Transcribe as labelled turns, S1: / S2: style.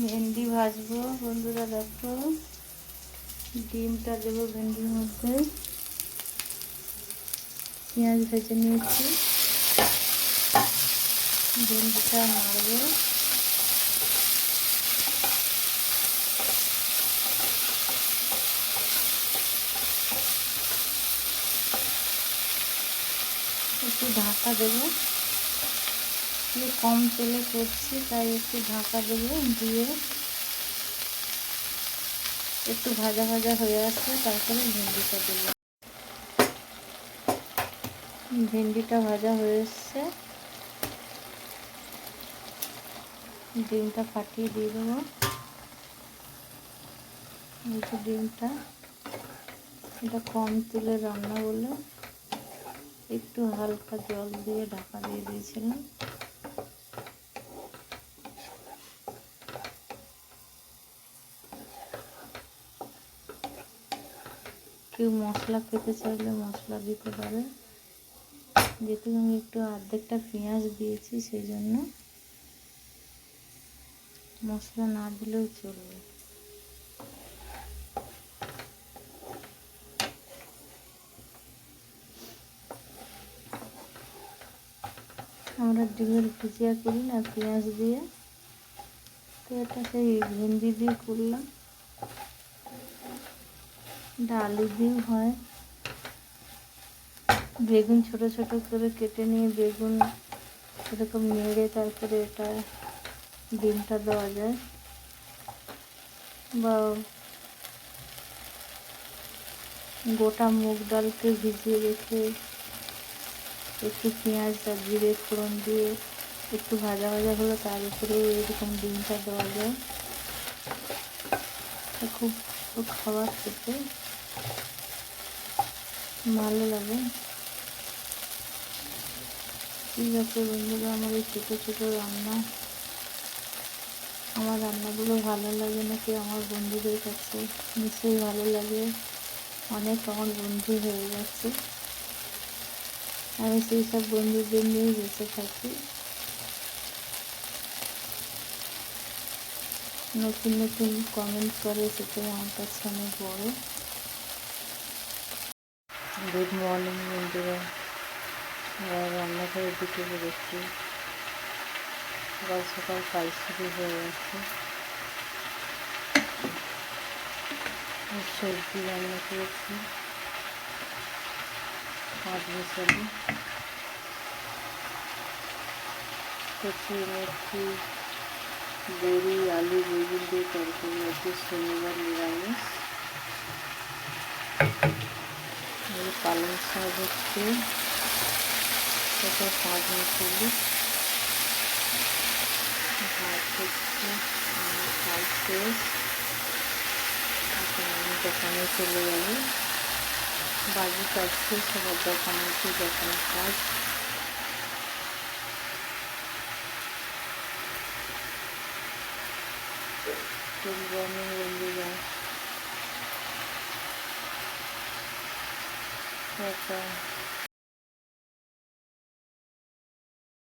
S1: ভেন্ডি ভাজবো। বন্ধুরা, দেখো, ডিমটা দেবো ভেন্ডির মধ্যে। পেঁয়াজ ভেজে নিয়েছি। ভেন্ডিটা মারবো একটু ঢাকা দেবো। একটু কম তেলে করছি, তাই একটু ঢাকা দেবো, দিয়ে একটু ভাজা ভাজা হয়ে আসবে তারপরে ভেন্ডিটা দেবো। ভেন্ডিটা ভাজা হয়ে এসছে। ডিমটা ফাটিয়ে দিয়ে দেবো। একটু ডিমটা, এটা কম তেলে রান্না বলে একটু হালকা জল দিয়ে ঢাকা দিয়ে দিয়েছিলাম। কেউ মশলা খেতে চাইলে মশলা দিতে পারে। যেহেতু আমি একটু অর্ধেকটা পেঁয়াজ দিয়েছি, সেই জন্য মশলা না দিলেও চলবে। আমরা ডিমের ভুজিয়া করি না, পেঁয়াজ দিয়ে। তো এটা সেই দিয়ে করলাম। এটা আলু দিয়েও হয়। বেগুন ছোট ছোট করে কেটে নিয়ে বেগুন এরকম নেড়ে তারপরে এটা ডিমটা দেওয়া যায়। বা গোটা মুগ ডালকে ভিজিয়ে রেখে একটু পেঁয়াজ আর জিরে ফোড়ন দিয়ে একটু ভাজা ভাজা হলো তার উপরে এরকম ডিমটা দেওয়া যায়। খুব খাবার খেতে। ভালো লাগে। ঠিক আছে বন্ধুরা, আমার এই ছোটো ছোটো রান্না, আমার রান্নাগুলো ভালো লাগে নাকি আমার বন্ধুদের কাছে? নিশ্চয়ই ভালো লাগে। অনেক আমার বন্ধু হয়ে গেছে। আমি সেই সব বন্ধুদের নিয়েই বেঁচে থাকি। নতুন নতুন কমেন্ট করে, সেটাই আমার কাছে অনেক বড়। গুড মর্নিং বন্ধুরা। রান্নাঘরের দিকে বেরোচ্ছি। সকাল সকাল কাজ শুরু হয়ে গেছে। সবজি রান্না করেছি। পাঁচ মশালি কচি মেথি বড়ি আলু, বেগুন দিয়ে তরকারি আছে। শনিবার নিরামিষ। পালং শাক হচ্ছে। এটা পাঁচ মশালি ভাত হচ্ছে কাজ শেষ এখন আমি দোকানে চলে যাব বাজি কাজ শেষ দোকানে আছে দোকানে কাজ গুড মর্নিং বন্ধুরা টাটা